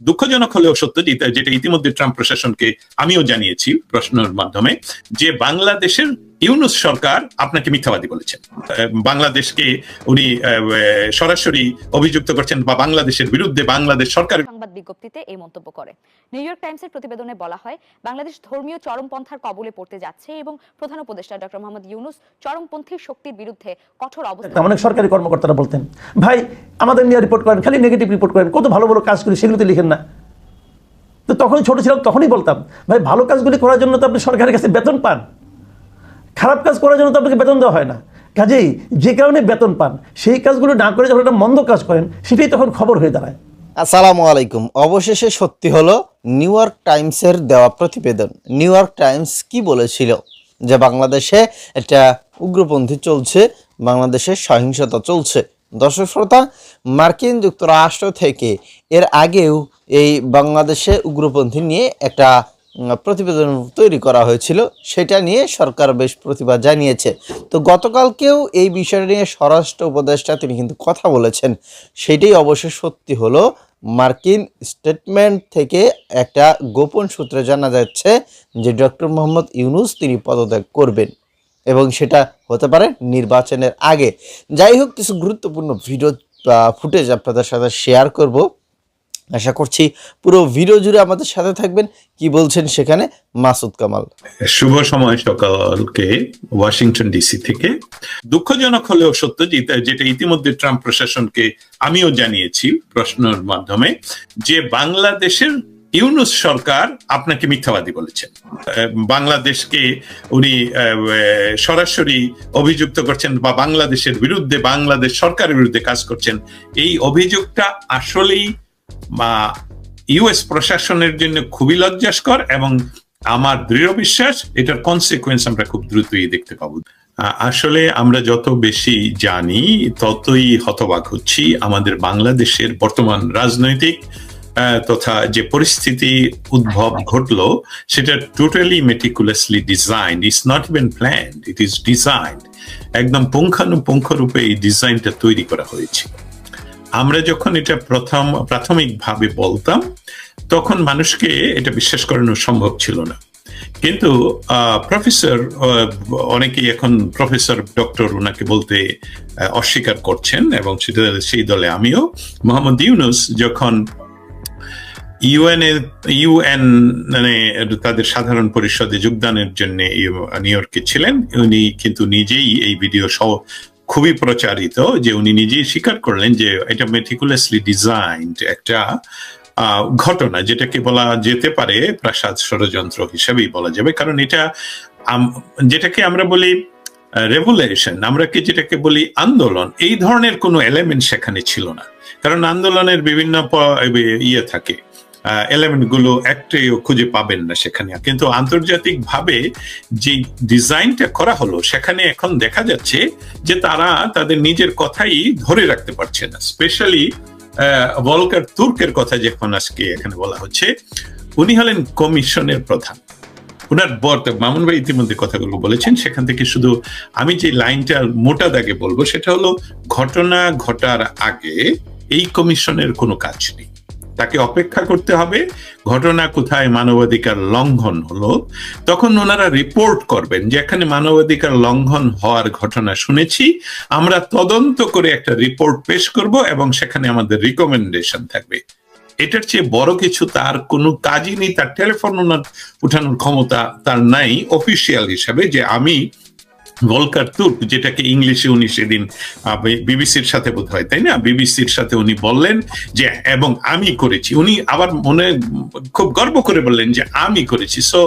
দুঃখজনক হলেও সত্য যেটা ইতিমধ্যে ট্রাম্প প্রশাসনকে আমিও জানিয়েছি প্রশ্নের মাধ্যমে যে বাংলাদেশের ইউনুস সরকার আপনাকে মিথ্যাবাদী বলেছেন। বাংলাদেশকে উনি সরাসরি অভিযুক্ত করছেন বা বাংলাদেশের বিরুদ্ধে বাংলাদেশ সরকার সংবাদ বিজ্ঞপ্তিতে এই মন্তব্য করে। নিউ ইয়র্ক টাইমসের প্রতিবেদনে বলা হয় বাংলাদেশ ধর্মীয় চরমপন্থার কবলে পড়তে যাচ্ছে এবং প্রধান উপদেষ্টা ডক্টর মোহাম্মদ ইউনুস চরমপন্থী শক্তির বিরুদ্ধে কঠোর অবস্থান অনেক সরকারি কর্মকর্তারা বলতেন ভাই আমাদের নিয়ে রিপোর্ট করেন খালি নেগেটিভ রিপোর্ট করেন কত ভালো ভালো কাজ করি সেগুলোতে লিখেন না। তো তখন ছোট ছিলাম তখনই বলতাম ভাই ভালো কাজগুলি করার জন্য তো আপনি সরকারের কাছে বেতন পান। খারাপ কাজ করার জন্য তো আপনাকে বেতন দেওয়া হয় না। কাজেই যে কারণে বেতন পান, সেই কাজগুলো না করে যখন একটা মন্দ কাজ করেন, সেটাই তখন খবর হয়ে দাঁড়ায়। আসসালামু আলাইকুম। অবশেষে সত্যি হলো, নিউ ইয়র্ক টাইমসের দেওয়া প্রতিবেদন। নিউ ইয়র্ক টাইমস কি বলেছিল? যে বাংলাদেশে একটা উগ্রপন্থী চলছে, বাংলাদেশে সহিংসতা চলছে। দর্শক শ্রোতা, মার্কিন যুক্তরাষ্ট্র থেকে এর আগেও এই বাংলাদেশে উগ্রপন্থী নিয়ে একটা প্রতিবেদন তৈরি করা হয়েছিল, সেটা নিয়ে সরকার বেশ প্রতিবাদ জানিয়েছে। তো গতকালকেও এই বিষয় নিয়ে স্বরাষ্ট্র উপদেষ্টা তিনি কিন্তু কথা বলেছেন। সেটাই অবশ্য সত্যি হলো, মার্কিন স্টেটমেন্ট থেকে একটা গোপন সূত্রে জানা যাচ্ছে যে ডক্টর মোহাম্মদ ইউনুস তিনি পদত্যাগ করবেন এবং সেটা হতে পারে নির্বাচনের আগে। যাই হোক, কিছু গুরুত্বপূর্ণ ভিডিও ফুটেজ আপনাদের সাথে শেয়ার করব। আশা করছি পুরো ভিডিও জুড়ে আমাদের সাথে থাকবেন। কি বলছেন সেখানে? মাসুদ কামাল। শুভ সময় সকালকে ওয়াশিংটন ডিসি থেকে। দুঃখজনক হলেও সত্য যেটা ইতিমধ্যে ট্রাম্প প্রশাসনকে আমিও জানিয়েছি প্রশ্নের মাধ্যমে, যে বাংলাদেশের ইউনুস সরকার আপনাকে মিথ্যাবাদী বলেছেন। বাংলাদেশকে উনি, সরাসরি অভিযুক্ত করছেন বা বাংলাদেশের বিরুদ্ধে, বাংলাদেশ সরকারের বিরুদ্ধে কাজ করছেন। এই অভিযোগটা আসলেই বা ইউএস প্রশাসনের জন্য খুবই লজ্জাস্কর এবং আমার দৃঢ় বিশ্বাস এটার কনসিকুয়েন্স আমরা খুব দ্রুতই দেখতে পাবো। আসলে আমরা যত বেশি জানি, ততই হতবাক হচ্ছি আমাদের বাংলাদেশের বর্তমান রাজনৈতিক তথা যে পরিস্থিতি উদ্ভব ঘটলো, সেটা totally meticulously design it's not even planned it is design একদম পুঙ্খানুপুঙ্খ রূপে এই ডিজাইনটা তৈরি করা হয়েছে আমরা যখন এটা প্রথম, প্রাথমিকভাবে বলতাম, তখন মানুষকে এটা বিশ্বাস করানো সম্ভব ছিল না। কিন্তু প্রফেসর অনেকেই এখন প্রফেসর, ডক্টর ওনাকে বলতে অস্বীকার করছেন এবং সেটা সেই দলে আমিও। মোহাম্মদ ইউনুস যখন ইউএন ইউএন মানে তাদের সাধারণ পরিষদে যোগদানের জন্য নিউ ইয়র্কে ছিলেন, উনি কিন্তু নিজেই এই ভিডিও খুবই প্রচারিত যে উনি নিজেই স্বীকার করলেন যে এটা মেটিকুলাসলি ডিজাইনড একটা ঘটনা যেটাকে বলা যেতে পারে প্রাসাদ ষড়যন্ত্র হিসেবেই বলা যাবে। কারণ এটা যেটাকে আমরা বলি রেভুলেশন আমরা কি যেটাকে বলি আন্দোলন, এই ধরনের কোনো এলিমেন্ট সেখানে ছিল না। কারণ আন্দোলনের বিভিন্ন ইয়ে থাকে। এলিমেন্টগুলো একটাও খুঁজে পাবেন না সেখানে। কিন্তু আন্তর্জাতিক ভাবে যে ডিজাইনটা করা হলো, সেখানে এখন দেখা যাচ্ছে যে তারা তাদের নিজের কথাই ধরে রাখতে পারছে না। স্পেশালি ভলকার তুর্কের কথা যখন আজকে এখানে বলা হচ্ছে, উনি হলেন কমিশনের প্রধান। ওনার বর মামুন ভাই ইতিমধ্যে কথাগুলো বলেছেন, সেখান থেকে শুধু আমি যে লাইনটা মোটা দাগে বলব, সেটা হলো ঘটনা ঘটার আগে এই কমিশনের কোনো কাজ নেই। তাকে অপেক্ষা করতে হবে। ঘটনা কোথায় মানবাধিকার লঙ্ঘন হলো, তখন ওনারা রিপোর্ট করবেন যে এখানে মানবাধিকার লঙ্ঘন হওয়ার ঘটনা শুনেছি। আমরা তদন্ত করে একটা রিপোর্ট পেশ করব এবং সেখানে আমাদের রিকমেন্ডেশন থাকবে। এটার চেয়ে বড় কিছু তার কোনো কাজই নেই, তার টেলিফোন ওনার উঠানোর ক্ষমতা তার নাই অফিসিয়াল হিসাবে যে আমি ভলকার তুর্ক, যেটাকে ইংলিশে উনি সেদিন বিবিসির সাথে বোধ হয় তাই না? বিবিসির সাথে উনি বললেন যে, এবং আমি করেছি। উনি আবার মনে খুব গর্ব করে বললেন যে, আমি করেছি। সো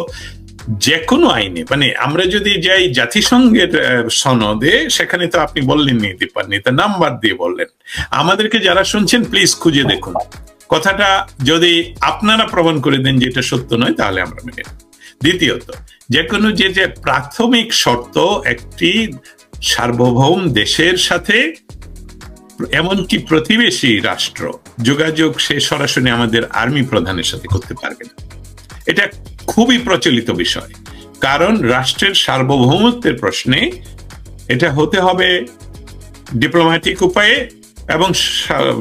যে কোনো আইনে মানে আমরা যদি যাই জাতিসংঘের সনদে, সেখানে তো আপনি বললেন নি দীপার নেতা নাম্বার দিয়ে বললেন। আমাদেরকে যারা শুনছেন প্লিজ খুঁজে দেখুন। কথাটা যদি আপনারা প্রমাণ করে দেন যে এটা সত্য নয়, তাহলে আমরা মেনে দ্বিতীয়ত যে কোনো যে যে প্রাথমিক শর্ত একটি সার্বভৌম দেশের সাথে, এমনকি প্রতিবেশী রাষ্ট্র, যোগাযোগ সে সরাসরি আমাদের আর্মি প্রধানের সাথে করতে পারবে না। এটা খুবই প্রচলিত বিষয়। কারণ রাষ্ট্রের সার্বভৌমত্বের প্রশ্নে এটা হতে হবে ডিপ্লোম্যাটিক উপায়ে এবং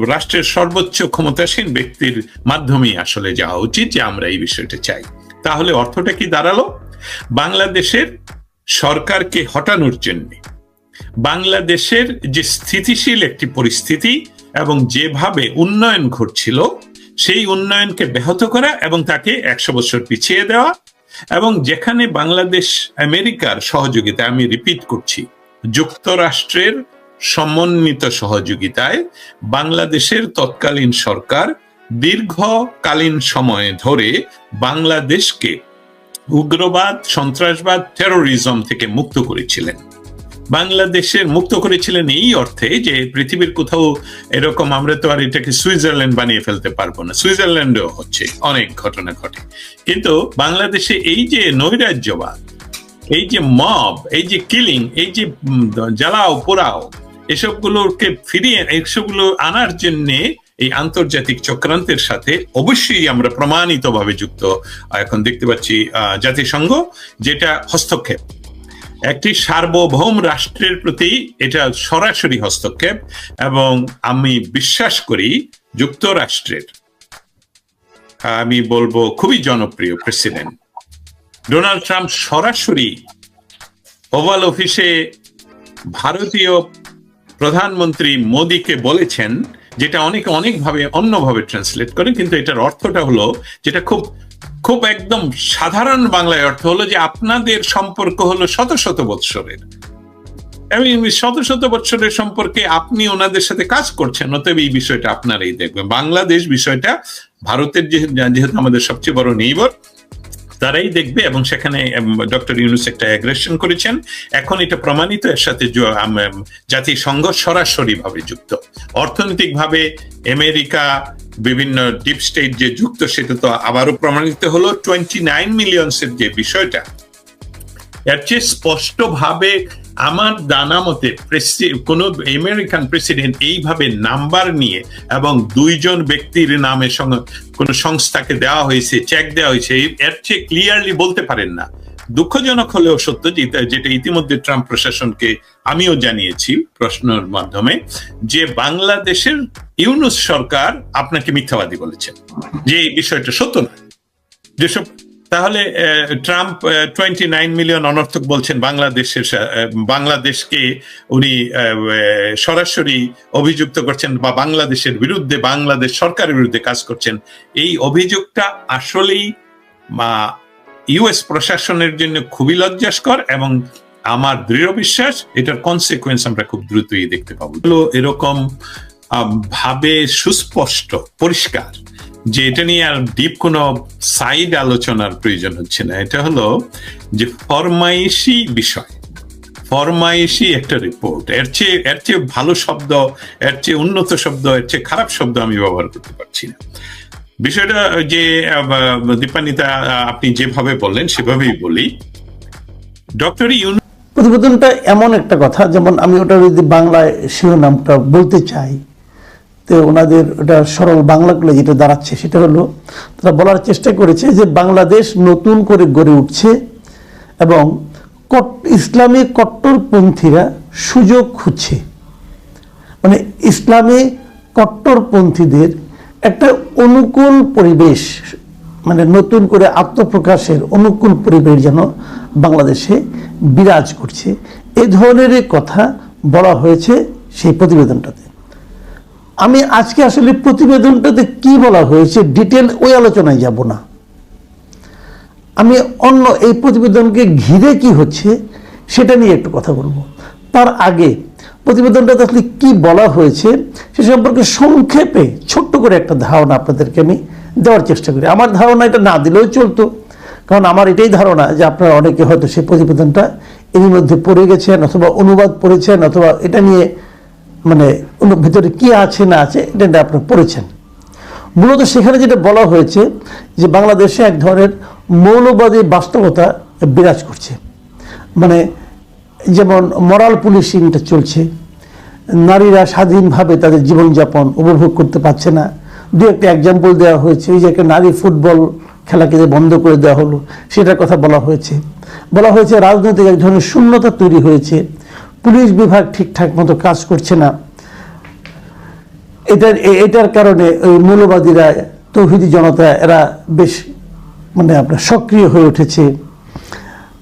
রাষ্ট্রের সর্বোচ্চ ক্ষমতাসীন ব্যক্তির মাধ্যমেই আসলে যাওয়া উচিত যে আমরা এই বিষয়টা চাই। তাহলে অর্থটা কি দাঁড়াল? বাংলাদেশের সরকারকে হটানোর জন্য, বাংলাদেশের যে স্থিতিশীল একটি পরিস্থিতি এবং যেভাবে উন্নয়ন ঘটছিল, সেই উন্নয়নকে ব্যাহত করা এবং তাকে একশো বছর পিছিয়ে দেওয়া এবং যেখানে বাংলাদেশ, আমেরিকার সহযোগিতা, আমি রিপিট করছি, যুক্তরাষ্ট্রের সমন্বিত সহযোগিতায় বাংলাদেশের তৎকালীন সরকার দীর্ঘকালীন সময় ধরে বাংলাদেশকে উগ্রবাদ, সন্ত্রাসবাদ টেরোরিজম থেকে মুক্ত করেছিলেন। বাংলাদেশের মুক্ত করেছিলেন এই অর্থে যে পৃথিবীর কোথাও এরকম আমরা তো আর এটাকে সুইজারল্যান্ড বানিয়ে ফেলতে পারব না। সুইজারল্যান্ডেও হচ্ছে, অনেক ঘটনা ঘটে। কিন্তু বাংলাদেশে এই যে নৈরাজ্যবাদ, এই যে মব এই যে কিলিং এই যে জ্বালাও পোড়াও, এসবগুলোকে ফিরিয়ে, এসবগুলো আনার জন্য এই আন্তর্জাতিক চক্রান্তের সাথে অবশ্যই আমরা প্রমাণিতভাবে যুক্ত। এখন দেখতে পাচ্ছি জাতিসংঘ যেটা হস্তক্ষেপ। একটি সার্বভৌম রাষ্ট্রের প্রতি এটা সরাসরি হস্তক্ষেপ এবং আমি বিশ্বাস করি যুক্তরাষ্ট্রের। আমি বলব খুবই জনপ্রিয় প্রেসিডেন্ট। ডোনাল্ড ট্রাম্প সরাসরি ওভাল অফিসে ভারতীয় প্রধানমন্ত্রী মোদীকে বলেছেন যেটা অনেকে অনেকভাবে, অন্যভাবে ট্রান্সলেট করে, কিন্তু এটার অর্থটা হলো, যেটা খুব খুব একদম সাধারণ বাংলায় অর্থ হলো যে আপনাদের সম্পর্ক হলো শত শত বৎসরের। এই শত শত বৎসরের সম্পর্কে আপনি ওনাদের সাথে কাজ করছেন, অতএব এই বিষয়টা আপনারাই দেখবেন। বাংলাদেশ বিষয়টা ভারতের যেহেতু আমাদের সবচেয়ে বড় নেইবর তারাই দেখবে এবং সেখানে ডক্টর ইউনুস একটা অ্যাগ্রেশন করেছেন। এখন এটা প্রমাণিত, এর সাথে জাতিসংঘ সরাসরি ভাবে যুক্ত। অর্থনৈতিক ভাবে আমেরিকা বিভিন্ন ডিপ স্টেট যে যুক্ত, সেটা তো আবারও প্রমাণিত হলো। টোয়েন্টি নাইন মিলিয়নসের যে বিষয়টা, এর চেয়ে স্পষ্টভাবে আমার জানা মতে কোন আমেরিকান প্রেসিডেন্ট এইভাবে নাম্বার নিয়ে এবং দুইজন ব্যক্তির নামে কোন সংস্থাকে দেওয়া হয়েছে চেক দেওয়া হয়েছে এর চেয়ে ক্লিয়ারলি বলতে পারেন না। দুঃখজনক হলেও সত্য যেটা ইতিমধ্যে ট্রাম্প প্রশাসনকে আমিও জানিয়েছি প্রশ্নের মাধ্যমে, যে বাংলাদেশের ইউনুস সরকার আপনাকে মিথ্যাবাদী বলেছেন। যে এই বিষয়টা সত্য না যেসব তাহলে ট্রাম্প টোয়েন্টি নাইন মিলিয়ন অনর্থক বলছেন বাংলাদেশের বাংলাদেশকে উনি সরাসরি অভিযুক্ত করছেন বা বাংলাদেশের বিরুদ্ধে, বাংলাদেশ সরকারের বিরুদ্ধে কাজ করছেন। এই অভিযোগটা আসলেই ইউএস প্রশাসনের জন্য খুবই লজ্জাস্কর এবং আমার দৃঢ় বিশ্বাস এটার কনসিকুয়েন্স আমরা খুব দ্রুতই দেখতে পাবো। এরকম ভাবে সুস্পষ্ট, পরিষ্কার। যে এটা নিয়ে আর ডিপ কোনো সাইড আলোচনার প্রয়োজন হচ্ছে না। এটা হলো যে ফরমাইশি বিষয়। ফরমাইশি একটা রিপোর্ট এর চেয়ে এর চেয়ে ভালো শব্দ এর চেয়ে উন্নত শব্দ এর চেয়ে খারাপ শব্দ আমি ব্যবহার করতে পারছি না। বিষয়টা যে আহ, দীপান্বিতা আপনি যেভাবে বললেন সেভাবেই বলি। ডক্টর ইউন প্রতিবেদনটা এমন একটা কথা যেমন আমি ওটা যদি বাংলায় শিরোনামটা বলতে চাই তো ওনাদের ওটা সরল বাংলাগুলো যেটা দাঁড়াচ্ছে, সেটা হলো তারা বলার চেষ্টা করেছে যে বাংলাদেশ নতুন করে গড়ে উঠছে এবং ইসলামী কট্টরপন্থীরা সুযোগ খুঁজছে। মানে ইসলামী কট্টরপন্থীদের একটা অনুকূল পরিবেশ মানে নতুন করে আত্মপ্রকাশের অনুকূল পরিবেশ যেন বাংলাদেশে বিরাজ করছে। এ ধরনের কথা বলা হয়েছে সেই প্রতিবেদনটাতে। আমি আজকে আসলে প্রতিবেদনটাতে কি বলা হয়েছে ডিটেল ওই আলোচনায় যাব না। আমি অন্য এই প্রতিবেদনকে ঘিরে কি হচ্ছে, সেটা নিয়ে একটু কথা বলব। তার আগে, প্রতিবেদনটাতে আসলে কি বলা হয়েছে, সে সম্পর্কে সংক্ষেপে ছোট্ট করে একটা ধারণা আপনাদেরকে আমি দেওয়ার চেষ্টা করি। আমার ধারণা এটা না দিলেও চলতো, কারণ আমার এটাই ধারণা যে আপনারা অনেকে হয়তো সেই প্রতিবেদনটা এর মধ্যে পড়ে গেছেন অথবা অনুবাদ পড়েছেন অথবা এটা নিয়ে মানে ভিতরে কি আছে না আছে, এটা নিয়ে আপনারা পড়েছেন। মূলত সেখানে যেটা বলা হয়েছে যে বাংলাদেশে এক ধরনের মৌলবাদী বাস্তবতা বিরাজ করছে। মানে যেমন মরাল পুলিশিংটা চলছে, নারীরা স্বাধীনভাবে তাদের জীবনযাপন উপভোগ করতে পারছে না। দু একটা এক্সাম্পল দেওয়া হয়েছে, এই যে একটা নারী ফুটবল খেলাকে যে বন্ধ করে দেওয়া হলো, সেটার কথা বলা হয়েছে। বলা হয়েছে রাজনৈতিক এক ধরনের শূন্যতা তৈরি হয়েছে। পুলিশ বিভাগ ঠিকঠাক মতো কাজ করছে না। এটার এটার কারণে ওই মৌলবাদীরা, তৌহিদি জনতা, এরা বেশ মানে আপনার সক্রিয় হয়ে উঠেছে।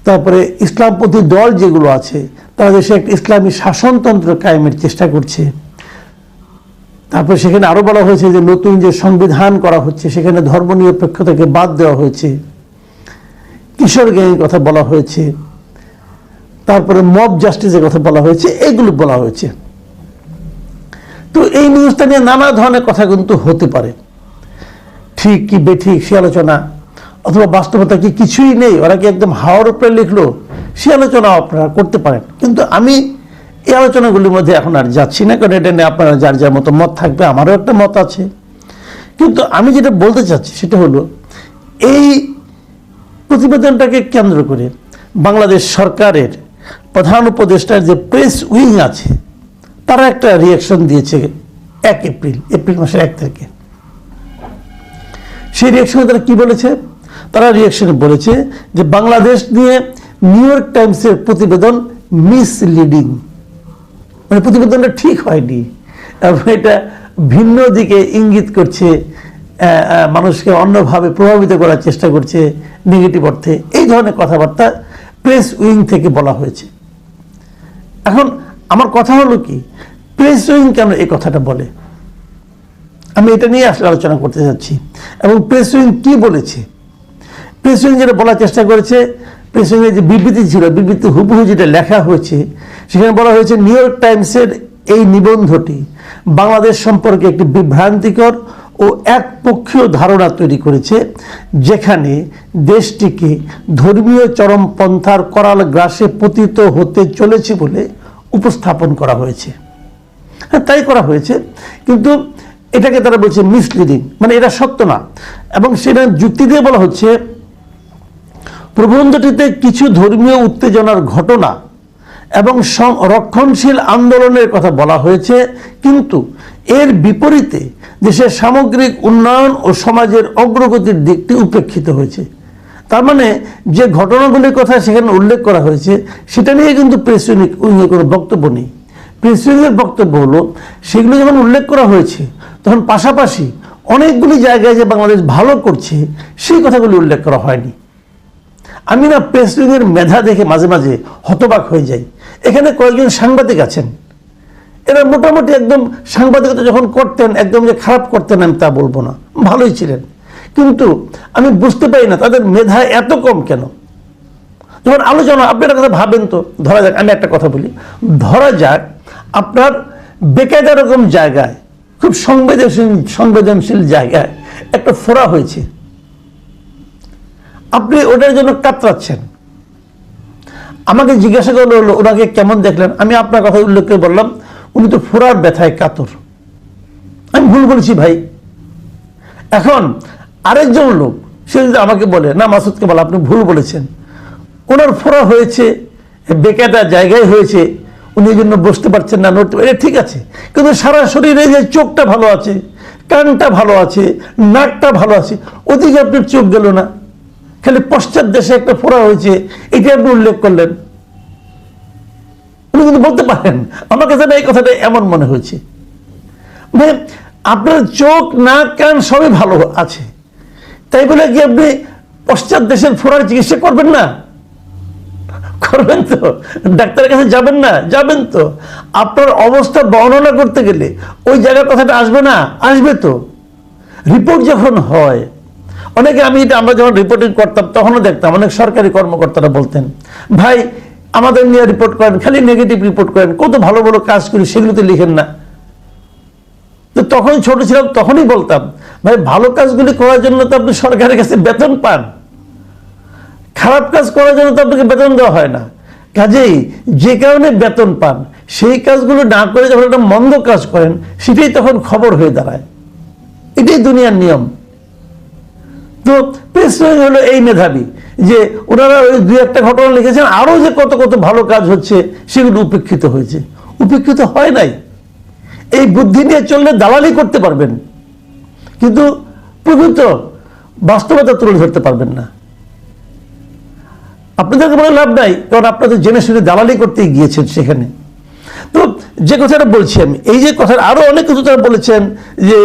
তারপরে ইসলামপন্থী দল যেগুলো আছে, তারা দেশে একটা ইসলামী শাসনতন্ত্র কায়েমের চেষ্টা করছে। তারপর সেখানে আরও বলা হয়েছে যে নতুন যে সংবিধান করা হচ্ছে, সেখানে ধর্মনিরপেক্ষতাকে বাদ দেওয়া হয়েছে। কিশোর গ্যাংয়ের কথা বলা হয়েছে। তারপরে মব জাস্টিসের কথা বলা হয়েছে, এগুলো বলা হয়েছে। তো এই নিউজটা নিয়ে নানা ধরনের কথা কিন্তু হতে পারে। ঠিক কি বেঠিক সে আলোচনা, অথবা বাস্তবতা কি কিছুই নেই, ওরা কি একদম হাওয়ার উপরে লিখলো, সে আলোচনা আপনারা করতে পারেন। কিন্তু আমি এই আলোচনাগুলির মধ্যে এখন আর যাচ্ছি না, কারণ এটা নিয়ে আপনারা যার যার মতো মত থাকবে, আমারও একটা মত আছে। কিন্তু আমি যেটা বলতে চাচ্ছি সেটা হলো, এই প্রতিবেদনটাকে কেন্দ্র করে বাংলাদেশ সরকারের প্রধান উপদেষ্টার যে প্রেস উইং আছে, তারা একটা রিয়াকশন দিয়েছে এক এপ্রিল এপ্রিল মাসের এক তারিখে। সেই রিয়াকশনে তারা কি বলেছে? তারা রিয়াকশনে বলেছে যে বাংলাদেশ নিয়ে নিউ ইয়র্ক টাইমসের প্রতিবেদন মিসলিডিং মানে প্রতিবেদনটা ঠিক হয়নি। এবং এটা ভিন্ন দিকে ইঙ্গিত করছে মানুষকে অন্যভাবে প্রভাবিত করার চেষ্টা করছে নেগেটিভ অর্থে। এই ধরনের কথাবার্তা প্রেস উইং থেকে বলা হয়েছে। এখন আমার কথা হলো কি? প্রেস উইং কেন এই কথাটা বলে? আমি এটা নিয়ে আসলে আলোচনা করতে যাচ্ছি। এবং প্রেস উইং কি বলেছে? প্রেস উইং যেটা বলার চেষ্টা করেছে প্রেস উইংয়ের যে বিবৃতি ছিল, বিবৃতি হুবহু যেটা লেখা হয়েছে, সেখানে বলা হয়েছে নিউ ইয়র্ক টাইমসের এই নিবন্ধটি বাংলাদেশ সম্পর্কে একটি বিভ্রান্তিকর ও একপক্ষীয় ধারণা তৈরি করেছে যেখানে দেশটিকে ধর্মীয় চরমপন্থার করাল গ্রাসে পতিত হতে চলেছে বলে উপস্থাপন করা হয়েছে। হ্যাঁ তাই করা হয়েছে। কিন্তু এটাকে তারা বলছে মিসলিডিং মানে এটা সত্য না। এবং সেটা যুক্তি দিয়ে বলা হচ্ছে, প্রবন্ধটিতে কিছু ধর্মীয় উত্তেজনার ঘটনা এবং রক্ষণশীল আন্দোলনের কথা বলা হয়েছে, কিন্তু এর বিপরীতে দেশের সামগ্রিক উন্নয়ন ও সমাজের অগ্রগতির দিকটি উপেক্ষিত হয়েছে। তার মানে যে ঘটনাগুলির কথা সেখানে উল্লেখ করা হয়েছে, সেটা নিয়ে কিন্তু প্রেস উইংয়ের কোনো বক্তব্য নেই। প্রেস উইংয়ের বক্তব্য হলো, সেগুলো যখন উল্লেখ করা হয়েছে, তখন পাশাপাশি অনেকগুলি জায়গায় যে বাংলাদেশ ভালো করছে, সেই কথাগুলি উল্লেখ করা হয়নি। আমি না প্রেস মেধা দেখে মাঝে মাঝে হতবাক হয়ে যাই। এখানে কয়েকজন সাংবাদিক আছেন। এরা মোটামুটি একদম সাংবাদিকতা যখন করতেন, একদম যে খারাপ করতেন, আমি তা বলব না। ভালোই ছিলেন। কিন্তু আমি বুঝতে পারি না তাদের মেধা এত কম কেন? যখন আলোচনা, আপনি একটা কথা ভাবেন তো, ধরা যাক, আমি একটা কথা বলি। ধরা যাক, আপনার বেকায়দা রকম জায়গায়, খুব সংবেদনশীল সংবেদনশীল জায়গায় একটা ফোড়া হয়েছে। আপনি ওটার জন্য কাতরাচ্ছেন। আমাকে জিজ্ঞাসা করল, ওনাকে কেমন দেখলেন? আমি আপনার কথা উল্লেখ করে বললাম উনি তো ফোড়ার ব্যথায় কাতর। আমি ভুল বলেছি ভাই। এখন আরেকজন লোক, সে যদি আমাকে বলে, না মাসুদকে বলে, আপনি ভুল বলেছেন। ওনার ফোড়া হয়েছে বেকায়দা জায়গায় হয়েছে। উনি এই জন্য বসতে পারছেন না, নড়তে এটা ঠিক আছে। কিন্তু সারা শরীরে যে চোখটা ভালো আছে, কানটা ভালো আছে, নাকটা ভালো আছে, ওদিকে আপনার চোখ গেল না। খালি পশ্চাৎ দেশে একটা ফোড়া হয়েছে এটা আপনি উল্লেখ করলেন। উনি কিন্তু বলতে পারেন আমার কাছে এই কথাটা এমন মনে হয়েছে আপনার চোখ, নাক, কান সবই ভালো আছে। তাই বলে কি আপনি পশ্চাৎ দেশের ফোড়ার চিকিৎসা করবেন না? করবেন তো। ডাক্তারের কাছে যাবেন না? যাবেন তো। আপনার অবস্থা বর্ণনা করতে গেলে ওই জায়গার কথাটা আসবে না? আসবে তো। রিপোর্ট যখন হয়, অনেকে আমি এটা আমরা যখন রিপোর্টিং করতাম, তখনও দেখতাম, অনেক সরকারি কর্মকর্তারা বলতেন, ভাই আমাদের নিয়ে রিপোর্ট করেন, খালি নেগেটিভ রিপোর্ট করেন, কত ভালো ভালো কাজ করি সেগুলোতে লিখেন না। তো তখন ছোট ছিলাম, তখনই বলতাম, ভাই, ভালো কাজগুলি করার জন্য তো আপনি সরকারের কাছে বেতন পান। খারাপ কাজ করার জন্য তো আপনাকে বেতন দেওয়া হয় না। কাজেই যে কারণে বেতন পান, সেই কাজগুলো না করে যখন একটা মন্দ কাজ করেন, সেটাই তখন খবর হয়ে দাঁড়ায়। এটাই দুনিয়ার নিয়ম। তো প্রেস হলো এই মেধাবী, যে ওনারা ওই দু একটা ঘটনা লিখেছেন, আরও যে কত কত ভালো কাজ হচ্ছে সেগুলো উপেক্ষিত হয়েছে। উপেক্ষিত হয় নাই। এই বুদ্ধি নিয়ে চললে দালালি করতে পারবেন। কিন্তু প্রকৃত বাস্তবতা তুলে ধরতে পারবেন না। আপনাদেরকে বলে লাভ নাই, কারণ আপনাদের জেনে শুনে দালালি করতে গিয়েছেন সেখানে। যে কথাটা বলছি আমি এই যে কথার আরও অনেক কিছু তারা বলেছেন যে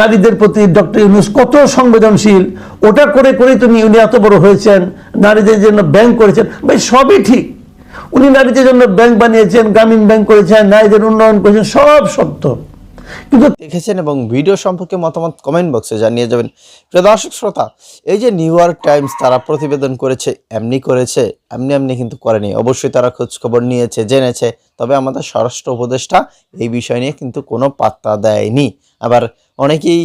নারীদের প্রতি ডক্টর ইউনুস কত সংবেদনশীল, ওটা করে করেই তুমি উনি এত বড় হয়েছেন, নারীদের জন্য ব্যাংক করেছেন, ভাই সবই ঠিক। উনি নারীদের জন্য ব্যাংক বানিয়েছেন, গ্রামীণ ব্যাংক করেছেন, নারীদের উন্নয়ন করেছেন, সব সত্য। কিন্তু দেখেছেন এবং ভিডিও সম্পর্কে মতামত কমেন্ট বক্সে জানিয়ে যাবেন। প্রিয় দর্শক শ্রোতা, এই যে নিউ ইয়র্ক টাইমস তারা প্রতিবেদন করেছে, এমনি করেছে, এমনি এমনি কিন্তু করেনি। অবশ্যই তারা খোঁজ খবর নিয়েছে, জেনেছে, তবে আমাদের স্বরাষ্ট্র উপদেষ্টা এই বিষয় নিয়ে কিন্তু কোনো পাত্তা দেয়নি। আবার অনেকেই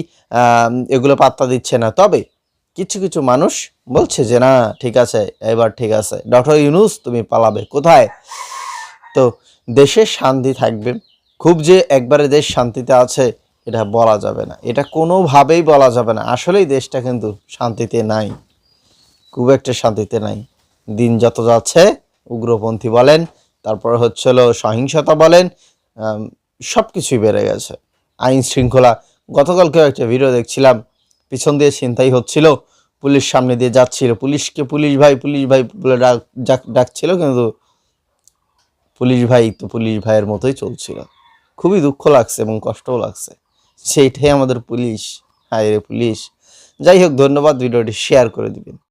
এগুলো পাত্তা দিচ্ছে না। তবে কিছু কিছু মানুষ বলছে যে, না, ঠিক আছে, এবার ঠিক আছে। ডক্টর ইউনুস, তুমি পালাবে কোথায়? তো দেশে শান্তি থাকবে। খুব যে একবারে দেশ শান্তিতে আছে, এটা বলা যাবে না। এটা কোনোভাবেই বলা যাবে না। আসলেই দেশটা কিন্তু শান্তিতে নাই। খুব একটা শান্তিতে নাই। দিন যত যাচ্ছে, উগ্রপন্থী বলেন, তারপর হচ্ছিল সহিংসতা বলেন সব কিছুই বেড়ে গেছে। আইন শৃঙ্খলা, গতকালকেও একটা ভিডিও দেখছিলাম, পিছন দিয়ে ছিনতাই হচ্ছিল, পুলিশ সামনে দিয়ে যাচ্ছিল। পুলিশকে পুলিশ ভাই পুলিশ ভাই বলে ডাক, ডাক- ডাকছিল, কিন্তু পুলিশ ভাই তো পুলিশ ভাইয়ের মতোই চলছিল। খুবই দুঃখ লাগছে এবং কষ্টও লাগছে। সেইটাই আমাদের পুলিশ হায় পুলিশ। যাই হোক, ধন্যবাদ, ভিডিওটি শেয়ার করে দিবেন।